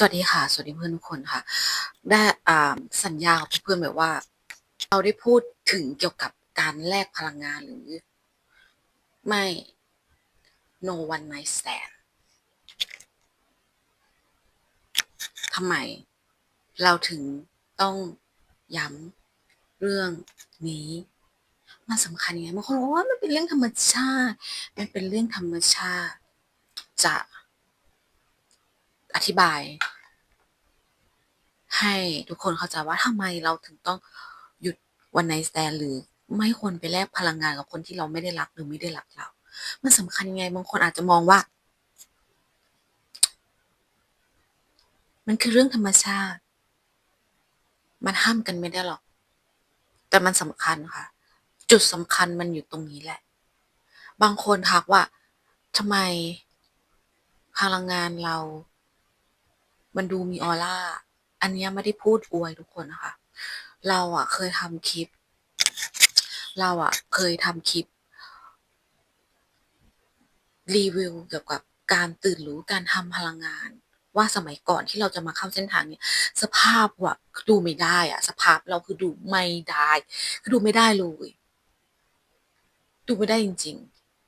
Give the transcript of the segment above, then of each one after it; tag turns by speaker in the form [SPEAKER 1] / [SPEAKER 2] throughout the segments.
[SPEAKER 1] สวัสดีค่ะ สวัสดีเพื่อนทุกคนค่ะ ได้อ่าสัญญากับเพื่อนแบบว่า เราได้พูดถึงเกี่ยวกับการแลกพลังงานหรือ ไม่ no one night stand ทำไม เราถึงต้องย้ำเรื่องนี้มันสำคัญยังไงบางคนบอกว่ามันเป็นเรื่องธรรมชาติ มันเป็นเรื่องธรรมชาติ จะ อธิบาย ให้ทุกคนเข้าใจว่าทำไมเราถึงต้องหยุดวันไนสแตนหรือไม่ควรไปแลกพลังงานกับคนที่เราไม่ได้รักหรือไม่ได้รักเรา มันสำคัญยังไงบางคนอาจจะมองว่า มันคือเรื่องธรรมชาติ มันห้ามกันไม่ได้หรอก แต่มันสำคัญค่ะ จุดสำคัญมันอยู่ตรงนี้แหละ บางคนทักว่าทำไมพลังงานเรา มันดูมีออร่า อันนี้ไม่ได้พูดอวยทุกคนนะคะ เราอะเคยทำคลิป เราอะเคยทำคลิป รีวิวเกี่ยวกับการตื่นรู้การทำพลังงาน ว่าสมัยก่อนที่เราจะมาเข้าเส้นทางเนี้ยสภาพว่ะดูไม่ได้อะสภาพเราคือดูไม่ได้คือดูไม่ได้เลยดูไม่ได้จริง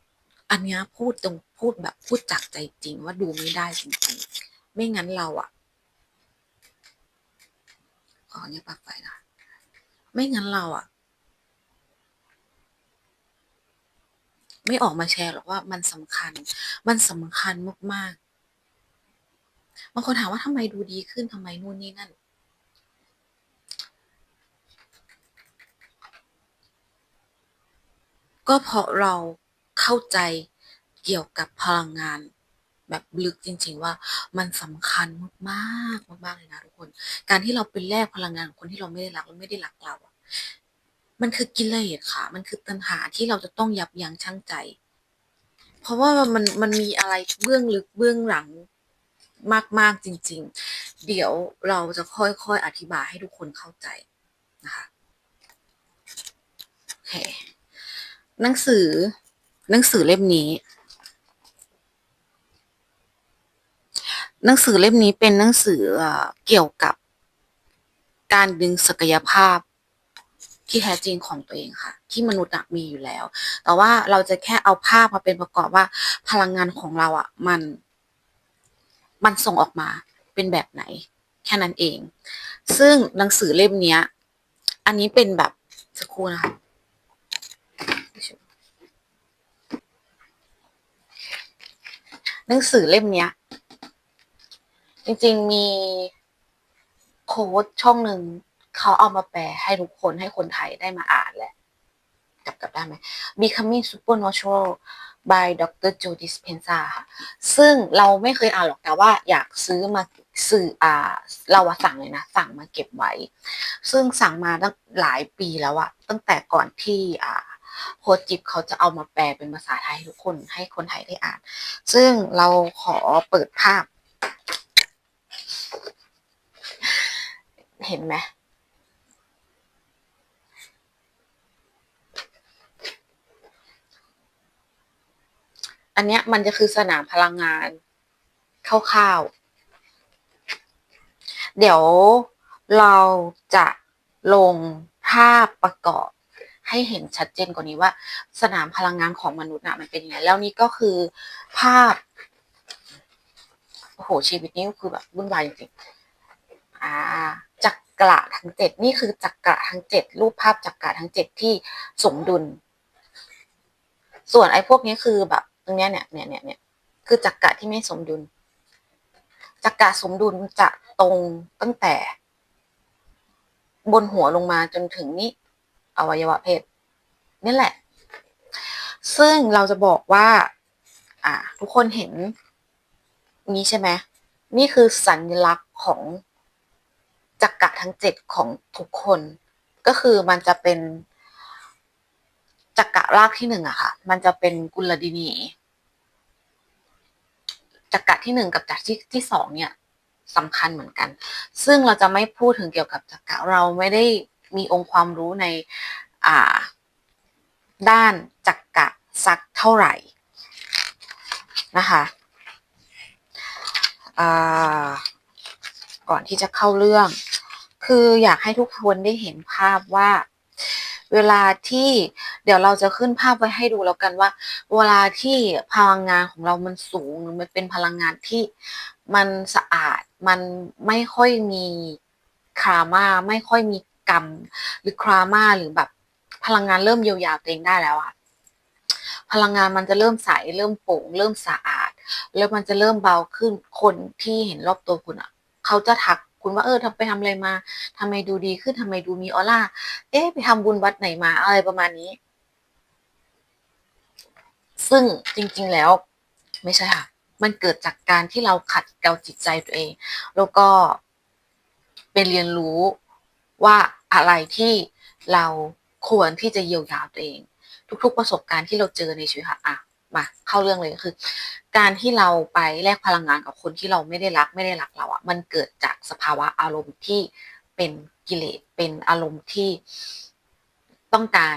[SPEAKER 1] ๆ อันนี้พูดตรงพูดแบบพูดจากใจจริงว่าดูไม่ได้จริงๆ ไม่งั้นเราอะ ขอเนี่ยปลักไฟนะ ไม่งั้นเราอะไม่ออกมาแชร์หรอกว่ามันสำคัญ มันสำคัญมากๆบางคนถามว่าทำไมดูดีขึ้นทำไมนู่นนี่นั่น ก็เพราะเราเข้าใจเกี่ยวกับพลังงาน แบบลึกจริง ๆ ว่ามันสำคัญมากๆมากๆเลยนะทุกคน การที่เราไปแลกพลังงานของคนที่เราไม่ได้รักและไม่ได้รักเราอะมันคือกิเลสค่ะ มันคือตัณหาที่เราจะต้องยับยั้งชั่งใจ เพราะว่ามันมันมีอะไรเบื้องลึกเบื้องหลังมากๆจริง ๆ เดี๋ยวเราจะค่อยๆอธิบายให้ทุกคนเข้าใจนะคะโอเคหนังสือหนังสือเล่มนี้ หนังสือเล่มนี้เป็นหนังสือเอเกี่ยวกับ การดึงศักยภาพที่แท้จริงของตัวเองค่ะ ที่มนุษย์มีอยู่แล้ว แต่ว่าเราจะแค่เอาภาพมาเป็นประกอบว่าพลังงานของเราอะมัน มันส่งออกมาเป็นแบบไหน แค่นั้นเอง ซึ่งหนังสือเล่มเนี้ย อันนี้เป็นแบบสักครู่นะคะหนังสือเล่มเนี้ย จริง ๆ มีโค้ดช่องหนึ่งเขาเอามาแปลให้ทุกคนให้คนไทยได้มาอ่านแหละกลับกลับได้ไหม Becoming Supernatural by Dr. Joe Dispenza ค่ะซึ่งเราไม่เคยอ่านหรอกแต่ว่าอยากซื้อมาซื้ออ่า เราอะสั่งเลยนะ สั่งมาเก็บไว้ ซึ่งสั่งมาตั้งหลายปีแล้วอะตั้งแต่ก่อนที่อ่าโค้ดจิบเขาจะเอามาแปลเป็นภาษาไทยให้ทุกคนให้คนไทยได้อ่าน ซึ่งเราขอเปิดภาพ เห็นไหมอันเนี้ยมันจะคือสนามพลังงานคร่าวๆ เดี๋ยวเราจะลงภาพประกอบให้เห็นชัดเจนกว่านี้ว่า สนามพลังงานของมนุษย์น่ะมันเป็นยังไง แล้วนี่ก็คือภาพ โอ้โหชีวิตนี้ก็คือแบบวุ่นวายจริงๆ อ่าจักระทั้งเจ็ดนี่คือจักระทั้งเจ็ดรูปภาพจักระทั้งเจ็ดที่สมดุล ส่วนไอ้พวกนี้คือแบบตรงเนี้ยเนี่ยเนี่ยเนี่ยเนี่ยคือจักระที่ไม่สมดุลจักระสมดุลจะตรงตั้งแต่ บนหัวลงมาจนถึงนี่อวัยวะเพศนี่แหละ ซึ่งเราจะบอกว่า อ่า ทุกคนเห็นนี้ใช่ไหมนี่คือสัญลักษณ์ของ จักระทั้งเจ็ดของทุกคน ก็คือมันจะเป็นจักระรากที่หนึ่งอะค่ะ มันจะเป็นกุลดินีจักระที่หนึ่งกับจักระที่ที่สองเนี่ยสำคัญเหมือนกัน ซึ่งเราจะไม่พูดถึงเกี่ยวกับจักระเราไม่ได้มีองค์ความรู้ในอ่าด้านจักระสักเท่าไหร่นะคะอ่า ก่อนที่จะเข้าเรื่อง คืออยากให้ทุกคนได้เห็นภาพว่า เวลาที่เดี๋ยวเราจะขึ้นภาพไว้ให้ดูแล้วกันว่า เวลาที่พลังงานของเรามันสูงหรือมันเป็นพลังงานที่มันสะอาดมันไม่ค่อยมีคามาไม่ค่อยมีกรรมหรือครามาหรือแบบพลังงานเริ่มเยียวยาตัวเองได้แล้วอะพลังงานมันจะเริ่มใสเริ่มโปร่ง เริ่มสะอาด แล้วมันจะเริ่มเบาขึ้นคนที่เห็นรอบตัวคุณอะ เขาจะทักคุณว่าเออทำไปทำอะไรมาทำไมดูดีขึ้นทำไมดูมีออร่า เอ๊ะไปทำบุญวัดไหนมาอะไรประมาณนี้ ซึ่งจริงๆแล้ว ไม่ใช่ค่ะ มันเกิดจากการที่เราขัดเกลาจิตใจตัวเอง แล้วก็เป็นเรียนรู้ว่าอะไรที่เราควรที่จะเยียวยาตัวเอง ทุก ๆ ประสบการณ์ที่เราเจอในชีวิตค่ะอะ มาเข้าเรื่องเลยคือ การที่เราไปแลกพลังงานกับคนที่เราไม่ได้รักไม่ได้รักเราอะ่ะ มันเกิดจากสภาวะอารมณ์ที่เป็นกิเลสเป็นอารมณ์ที่ต้องการ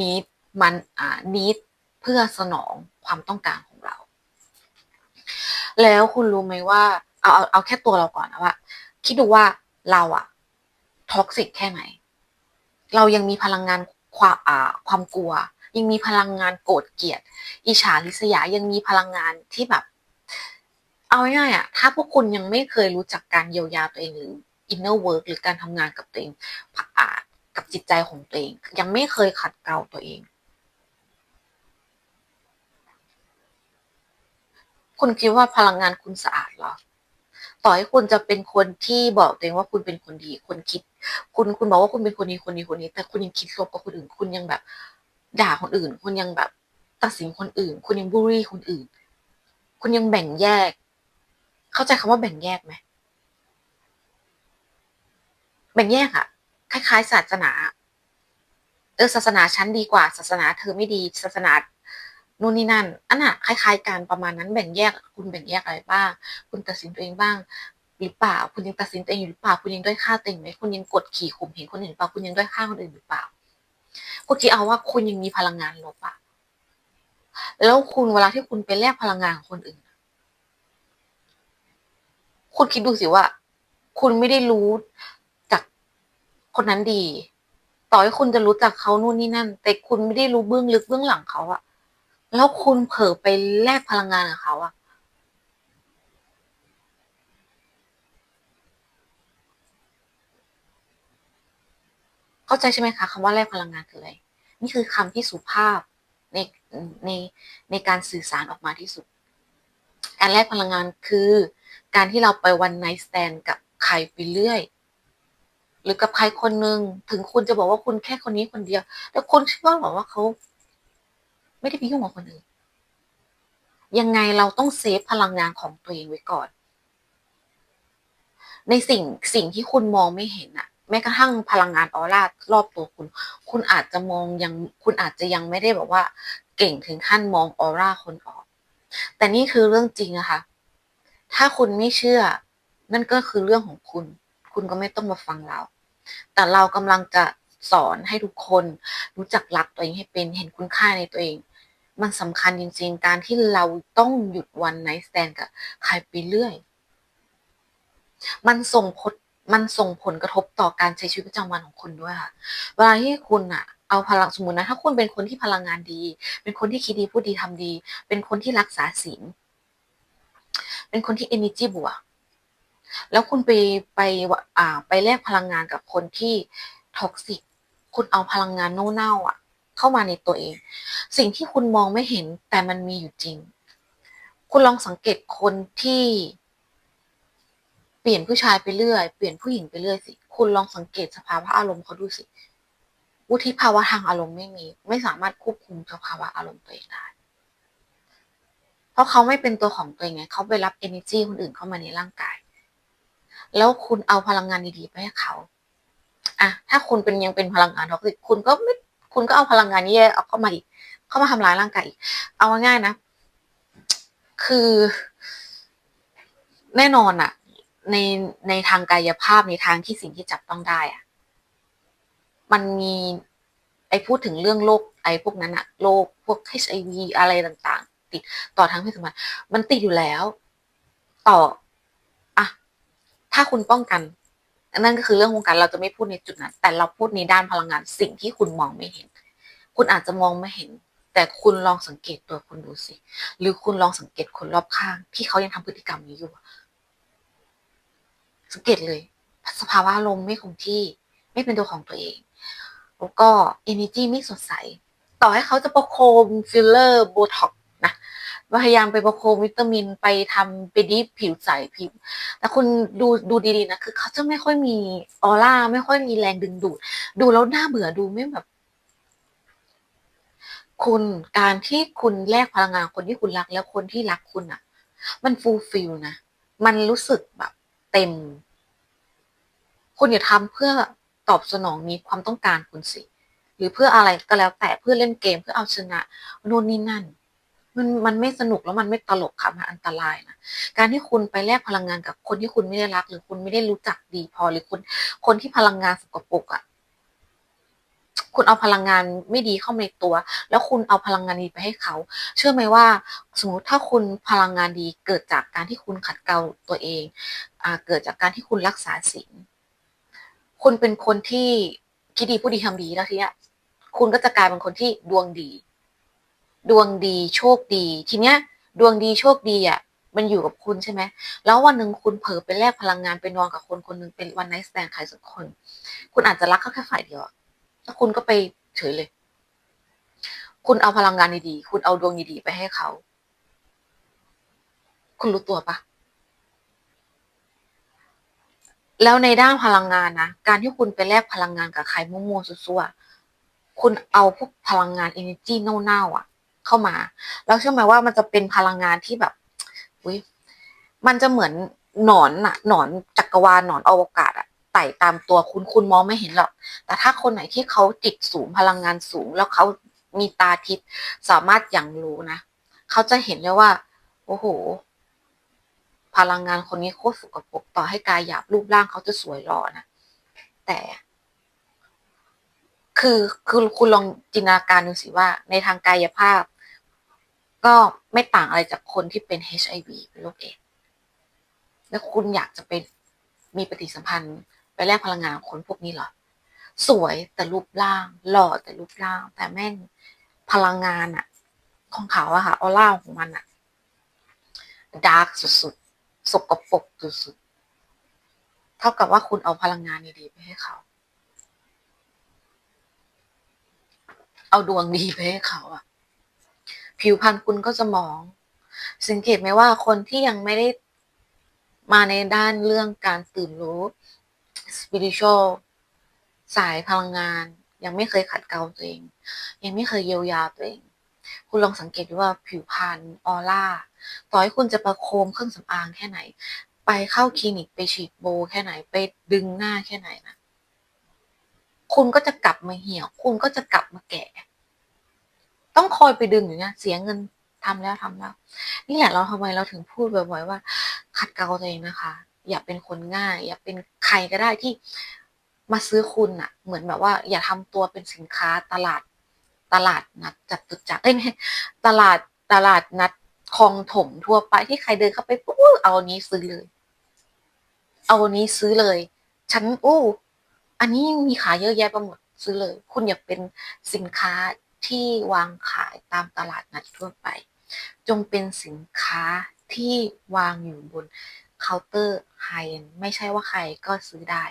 [SPEAKER 1] นิดมันอ่านิดเพื่อสนองความต้องการของเรา แล้วคุณรู้ไหมว่า เอาเอาเอาแค่ตัวเราก่อนนะว่า คิดดูว่าเราอะท็อกซิกแค่ไหน เรายังมีพลังงานความอ่าความกลัว ยังมีพลังงานโกรธเกลียด อิจฉาริษยายังมีพลังงานที่แบบ เอาง่ายๆอะถ้าพวกคุณยังไม่เคยรู้จักการเยียวยาตัวเองหรือ inner work หรือการทำงานกับตัวเองอ่ากับจิตใจของตัวเอง ยังไม่เคยขัดเกลาตัวเอง คุณคิดว่าพลังงานคุณสะอาดเหรอต่อให้คุณจะเป็นคนที่บอกตัวเองว่าคุณเป็นคนดี คนคิด คุณคุณบอกว่าคุณเป็นคนดีคนดีคนนี้ แต่คุณยังคิดลบกับคนอื่น คุณยังแบบ ด่าคนอื่น คุณยังแบบตัดสินคนอื่น คุณยังบูลลี่คนอื่น คุณยังแบ่งแยก เข้าใจคำว่าแบ่งแยกไหมแบ่งแยกอะคล้าย ๆ ศาสนา เออศาสนาฉันดีกว่า ศาสนาเธอไม่ดี ศาสนานู่นนี่นั่นอันน่ะคล้ายๆกันประมาณนั้นแบ่งแยก คุณแบ่งแยกอะไรบ้าง คุณตัดสินตัวเองบ้างหรือเปล่า คุณยังตัดสินตัวเองอยู่หรือเปล่า คุณยังด้อยค่าตัวเองไหมคุณยังกดขี่ข่มเหงคนอื่นหรือเปล่า คุณยังด้อยค่าคนอื่นหรือเปล่า คุณคิดเอาว่าคุณยังมีพลังงานลบอะแล้วคุณเวลาที่คุณไปแลกพลังงานของคนอื่น คุณคิดดูสิว่า คุณไม่ได้รู้จากคนนั้นดี ต่อให้คุณจะรู้จักเขานู่นนี่นั่น แต่คุณไม่ได้รู้เบื้องลึกเบื้องหลังเขาอะแล้วคุณเผลอไปแลกพลังงานกับเขาอะ เข้าใจใช่ไหมคะคำว่าแลกพลังงานคืออะไร นี่คือคำที่สุภาพในในในการสื่อสารออกมาที่สุด การแลกพลังงานคือการที่เราไปวันไนท์สแตนกับใครไปเรื่อย หรือกับใครคนหนึ่งถึงคุณจะบอกว่าคุณแค่คนนี้คนเดียว แต่คุณเชื่อหรอว่าเขาไม่ได้ไปยุ่งกับคนอื่นยังไงเราต้องเซฟพลังงานของตัวเองไว้ก่อน ในสิ่งสิ่งที่คุณมองไม่เห็นอะ แม้กระทั่งพลังงานออร่ารอบตัวคุณ คุณอาจจะมองยังคุณอาจจะยังไม่ได้แบบว่า เก่งถึงขั้นมองออร่าคนออก แต่นี่คือเรื่องจริงอะค่ะ ถ้าคุณไม่เชื่อ นั่นก็คือเรื่องของคุณ คุณก็ไม่ต้องมาฟังเรา แต่เรากำลังจะสอนให้ทุกคน รู้จักรักตัวเองให้เป็นเห็นคุณค่าในตัวเอง มันสำคัญจริง ๆ การที่เราต้องหยุดวันไนท์สแตนกับใครไปเรื่อย มันส่งผล มันส่งผลกระทบต่อการใช้ชีวิตประจำวันของคุณด้วยค่ะ เวลาที่คุณอะเอาพลังสมมตินะถ้าคุณเป็นคนที่พลังงานดี เป็นคนที่คิดดีพูดดีทำดี เป็นคนที่รักษาศีลเป็นคนที่ energy บวกแล้วคุณไปไปอ่าไปแลกพลังงานกับคนที่ท็อกซิกคุณเอาพลังงานเน่าๆอะ เข้ามาในตัวเอง สิ่งที่คุณมองไม่เห็นแต่มันมีอยู่จริง คุณลองสังเกตคนที่ ปลี่ยนผู้ชายไปเรื่อย เปลี่ยนผู้หญิงไปเรื่อยสิ คุณลองสังเกตสภาวะอารมณ์เขาดูสิ วุฒิภาวะทางอารมณ์ไม่มี ไม่สามารถควบคุมสภาวะอารมณ์ตัวเองได้ เพราะเขาไม่เป็นตัวของตัวเองไง เขาไปรับ energy คนอื่นเข้ามาในร่างกาย แล้วคุณเอาพลังงานดีๆไปให้เขา อะ ถ้าคุณเป็นยังเป็นพลังงานท็อกซิกคุณก็ไม่ คุณก็เอาพลังงานนี้เอาเข้ามาอีก เข้ามาทำร้ายร่างกายอีก เอาง่ายๆนะ คือ แน่นอนอะ ในในทางกายภาพในทางที่สิ่งที่จับต้องได้อะมันมีไอพูดถึงเรื่องโรคไอพวกนั้นอะโรคพวก HIV อะไรต่าง ๆ ติดต่อทางเพศสัมพันธ์มันติดอยู่แล้ว ต่ออะถ้าคุณป้องกันนั่นก็คือเรื่องวงการเราจะไม่พูดในจุดนั้น แต่เราพูดในด้านพลังงานสิ่งที่คุณมองไม่เห็น คุณอาจจะมองไม่เห็น แต่คุณลองสังเกตตัวคุณดูสิ หรือคุณลองสังเกตคนรอบข้าง ที่เขายังทำพฤติกรรมนี้อยู่ สังเกตเลย สภาวะลมไม่คงที่ ไม่เป็นตัวของตัวเอง แล้วก็ energy ไม่สดใส ต่อให้เขาจะประโคมฟิลเลอร์โบท็อกนะพยายามไปประโคมวิตามินไปทำไปดีผิวใสผิว แต่คุณดูดูดีๆนะคือเขาจะไม่ค่อยมีออร่าไม่ค่อยมีแรงดึงดูด ดูแล้วน่าเบื่อดูไม่แบบคุณการที่คุณแลกพลังงานคนที่คุณรักแล้วคนที่รักคุณอะ มันฟูลฟิลนะ มันรู้สึกแบบเต็ม คุณอย่าทำเพื่อตอบสนองมีความต้องการคุณสิ หรือเพื่ออะไรก็แล้วแต่เพื่อเล่นเกมเพื่อเอาชนะโน่นนี่นั่น มันมันไม่สนุกแล้วมันไม่ตลกค่ะมันอันตรายนะการที่คุณไปแลกพลังงานกับคนที่คุณไม่ได้รัก หรือคุณไม่ได้รู้จักดีพอหรือคุณคนที่พลังงานสกปรกอะ่ะคุณเอาพลังงานไม่ดีเข้ามาในตัว แล้วคุณเอาพลังงานดีไปให้เขา เชื่อไหมว่า สมมติถ้าคุณพลังงานดีเกิดจากการที่คุณขัดเกลาตัวเองอ่าเกิดจากการที่คุณรักษาศีล คุณเป็นคนที่คิดดีพูดดีทำดีแล้วทีเนี้ย คุณก็จะกลายเป็นคนที่ดวงดี ดวงดีโชคดี ทีเนี้ย ดวงดีโชคดีอะ มันอยู่กับคุณใช่ไหมแล้ววันหนึ่งคุณเผลอไปแลกพลังงานไปนอนกับคนคนหนึ่งเป็นวันไนท์แตนใครสักคน คุณอาจจะรักเขาแค่ฝ่ายเดียวแล้วคุณก็ไปเฉยเลย คุณเอาพลังงานดีๆคุณเอาดวงดีๆไปให้เขา คุณรู้ตัวปะ แล้วในด้านพลังงานนะการที่คุณไปแลกพลังงานกับใครมั่วๆซั่วๆคุณเอาพวกพลังงาน energy เน่าๆอะ เข้ามา แล้วเชื่อไหมว่ามันจะเป็นพลังงานที่แบบอุ้ยมันจะเหมือนหนอนอะหนอนจักรวาลหนอนอวกาศอะไต่ตามตัวคุณคุณมองไม่เห็นหรอก แต่ถ้าคนไหนที่เขาจิตสูงพลังงานสูง แล้วเขามีตาทิพย์สามารถอย่างรู้นะเขาจะเห็นเลยว่า โอ้โห พลังงานคนนี้โคตรสกปรกต่อให้กายหยาบรูปร่างเขาจะสวยหล่อนะแต่ คือคือคุณลองจินตนาการดูสิว่า ในทางกายภาพ ก็ไม่ต่างอะไรจากคนที่เป็น HIV เป็นโรคเอดส์แล้วคุณอยากจะเป็นมีปฏิสัมพันธ์ไปแลกพลังงานของคนพวกนี้เหรอสวยแต่รูปร่าง หล่อแต่รูปร่าง แต่แม่งพลังงานอะของเขาอะค่ะออร่าของมันอะดาร์กสุดๆ สกปรกสุดๆเท่ากับว่าคุณเอาพลังงานดีๆไปให้เขา เอาดวงดีไปให้เขาอะผิวพรรณคุณก็จะมอง สังเกตไหมว่าคนที่ยังไม่ได้มาในด้านเรื่องการตื่นรู้ spiritual สายพลังงาน ยังไม่เคยขัดเกลาตัวเอง ยังไม่เคยเยียวยาตัวเอง คุณลองสังเกตดูว่าผิวพรรณออร่า ต่อให้คุณจะประโคมเครื่องสำอางแค่ไหน ไปเข้าคลินิกไปฉีดโบแค่ไหน ไปดึงหน้าแค่ไหนนะคุณก็จะกลับมาเหี่ยว คุณก็จะกลับมาแก่ ต้องคอยไปดึงอยู่เนี่ยเสียเงินทำแล้วทำแล้ว นี่แหละเราทำไมเราถึงพูดบ่อยๆว่า ขัดเกลาตัวเองนะคะ อย่าเป็นคนง่าย อย่าเป็นใครก็ได้ที่มาซื้อคุณอะเหมือนแบบว่า อย่าทำตัวเป็นสินค้าตลาดตลาดนัดจัตุจักเอ้ยตลาดตลาดนัด คลองถมทั่วไปที่ใครเดินเข้าไปปุ๊บเอาอันนี้ซื้อเลย เอาอันนี้ซื้อเลย ฉันอู้อันนี้มีขายเยอะแยะไปหมดซื้อเลย คุณอย่าเป็นสินค้าที่วางขายตามตลาดนัดทั่วไป จงเป็นสินค้าที่วางอยู่บนเคาน์เตอร์ไฮเอ็นไม่ใช่ว่าใครก็ซื้อได้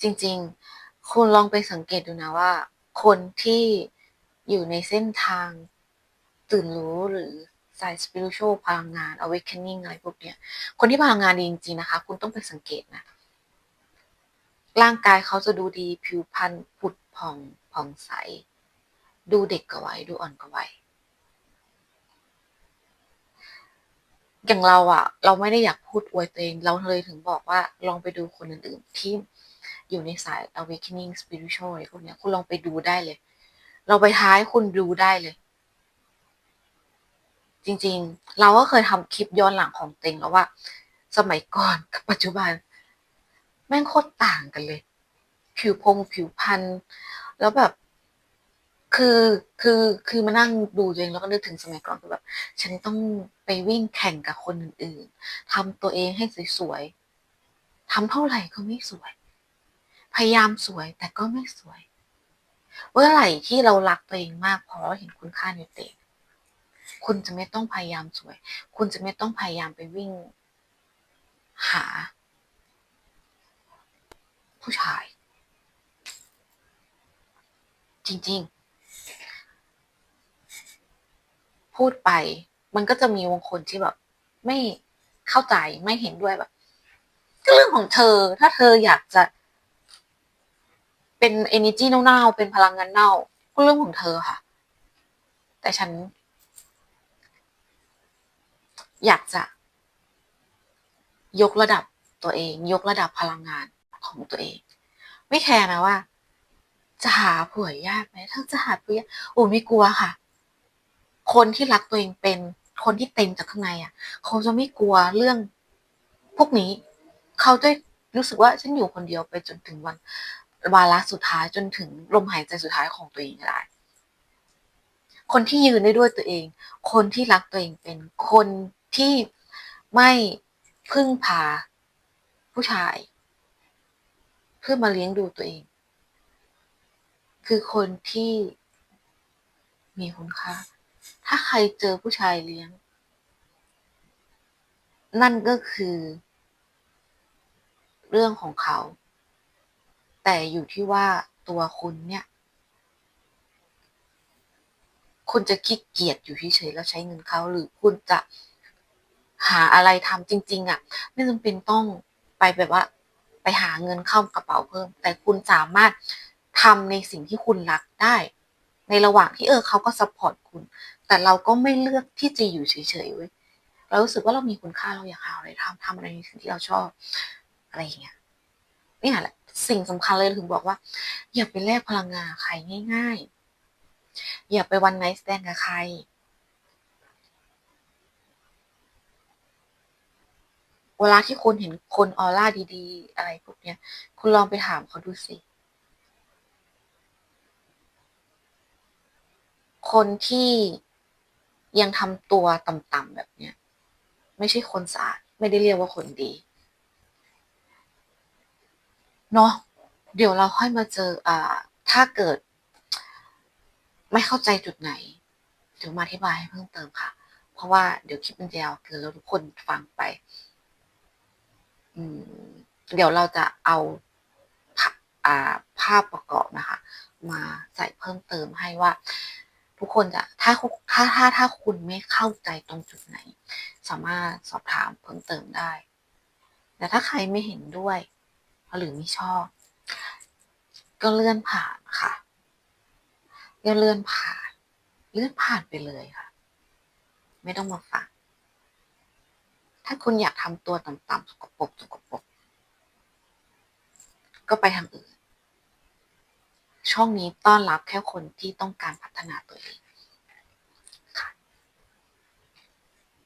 [SPEAKER 1] จริงๆ คุณลองไปสังเกตดูนะว่า คนที่อยู่ในเส้นทางตื่นรู้หรือสาย spiritual พลังงาน awakening อะไรพวกเนี้ย คนที่พลังงานดีจริงๆนะคะ คุณต้องไปสังเกตนะ ร่างกายเขาจะดูดีผิวพรรณผุดผ่องผ่องใส ดูเด็กกว่าวัยดูอ่อนกว่าวัยอย่างเราอะเราไม่ได้อยากพูดอวยตัวเอง เราเลยถึงบอกว่าลองไปดูคนอื่นๆที่ อยู่ในสาย awakening spiritual อะไรพวกเนี้ยคุณลองไปดูได้เลย เราไปท้ายคุณดูได้เลย จริงๆ เราก็เคยทำคลิปย้อนหลังของเต็งแล้วว่า สมัยก่อนกับปัจจุบัน แม่งโคตรต่างกันเลย ผิวพงผิวพรรณแล้วแบบคือคือคือมานั่งดูตัวเองแล้วก็นึกถึงสมัยก่อนคือแบบ ฉันต้องไปวิ่งแข่งกับคนอื่นๆทำตัวเองให้สวยๆทำเท่าไหร่ก็ไม่สวย พยายามสวยแต่ก็ไม่สวย เมื่อไหร่ที่เรารักตัวเองมากพอเห็นคุณค่าในตัวเองคุณจะไม่ต้องพยายามสวย คุณจะไม่ต้องพยายามไปวิ่ง หา ผู้ชาย จริง ๆ พูดไป มันก็จะมีบางคนที่แบบ ไม่เข้าใจไม่เห็นด้วยแบบก็เรื่องของเธอ ถ้าเธออยากจะ เป็น energy เน่าๆเป็นพลังงานเน่าก็เรื่องของเธอค่ะ แต่ฉัน อยากจะ ยกระดับตัวเอง ยกระดับพลังงานของตัวเอง ไม่แคร์นะว่า จะหาผัวยากไหมถ้าจะหาผัวยากโอ้ไม่กลัวค่ะ คนที่รักตัวเองเป็นคนที่เต็มจากข้างในอะ เขาจะไม่กลัวเรื่องพวกนี้ เขาจะรู้สึกว่าฉันอยู่คนเดียวไปจนถึงวัน วาระสุดท้ายจนถึงลมหายใจสุดท้ายของตัวเองได้ คนที่ยืนได้ด้วยตัวเอง คนที่รักตัวเองเป็นคนที่ไม่พึ่งพาผู้ชาย เพื่อมาเลี้ยงดูตัวเอง คือคนที่มีคุณค่าถ้าใครเจอผู้ชายเลี้ยง นั่นก็คือ เรื่องของเขา แต่อยู่ที่ว่าตัวคุณเนี่ย คุณจะขี้เกียจอยู่เฉยๆแล้วใช้เงินเขาหรือคุณจะหาอะไรทำจริง ๆอะ ไม่จำเป็นต้องไปแบบว่า ไปหาเงินเข้ากระเป๋าเพิ่ม แต่คุณสามารถทำในสิ่งที่คุณรักได้ ในระหว่างที่เออเขาก็ซัพพอร์ตคุณ แต่เราก็ไม่เลือกที่จะอยู่เฉยๆเว้ยเรารู้สึกว่าเรามีคุณค่าเราอยากหาอะไรทำทำอะไรในสิ่งที่เราชอบอะไรอย่างเงี้ยนี่แหละ สิ่งสำคัญเลยถึงบอกว่า อย่าไปแลกพลังงานใครง่าย ๆ อย่าไปวันไนท์สแตนกับใคร เวลาที่คุณเห็นคนออร่าดีๆ อะไรพวกเนี้ย คุณลองไปถามเขาดูสิคนที่ยังทำตัวต่ำๆแบบเนี้ย ไม่ใช่คนสะอาด ไม่ได้เรียกว่าคนดี เนาะเดี๋ยวเราค่อยมาเจออ่าถ้าเกิด ไม่เข้าใจจุดไหนเดี๋ยวมาอธิบายให้เพิ่มเติมค่ะ เพราะว่าเดี๋ยวคลิปมันยาวเกินแล้วทุกคนฟังไป อืม เดี๋ยวเราจะเอาภาอ่าภาพประกอบนะคะ มาใส่เพิ่มเติมให้ว่า ทุกคนจะถ้าถ้าถ้าถ้าคุณไม่เข้าใจตรงจุดไหน สามารถสอบถามเพิ่มเติมได้ แต่ถ้าใครไม่เห็นด้วย หรือไม่ชอบ ก็เลื่อนผ่านค่ะก็เลื่อนผ่าน เลื่อนผ่านไปเลยค่ะ ไม่ต้องมาฟังถ้าคุณอยากทำตัวต่ำๆสกปรกสกปรกก็ไปทางอื่น ช่องนี้ต้อนรับแค่คนที่ต้องการพัฒนาตัวเอง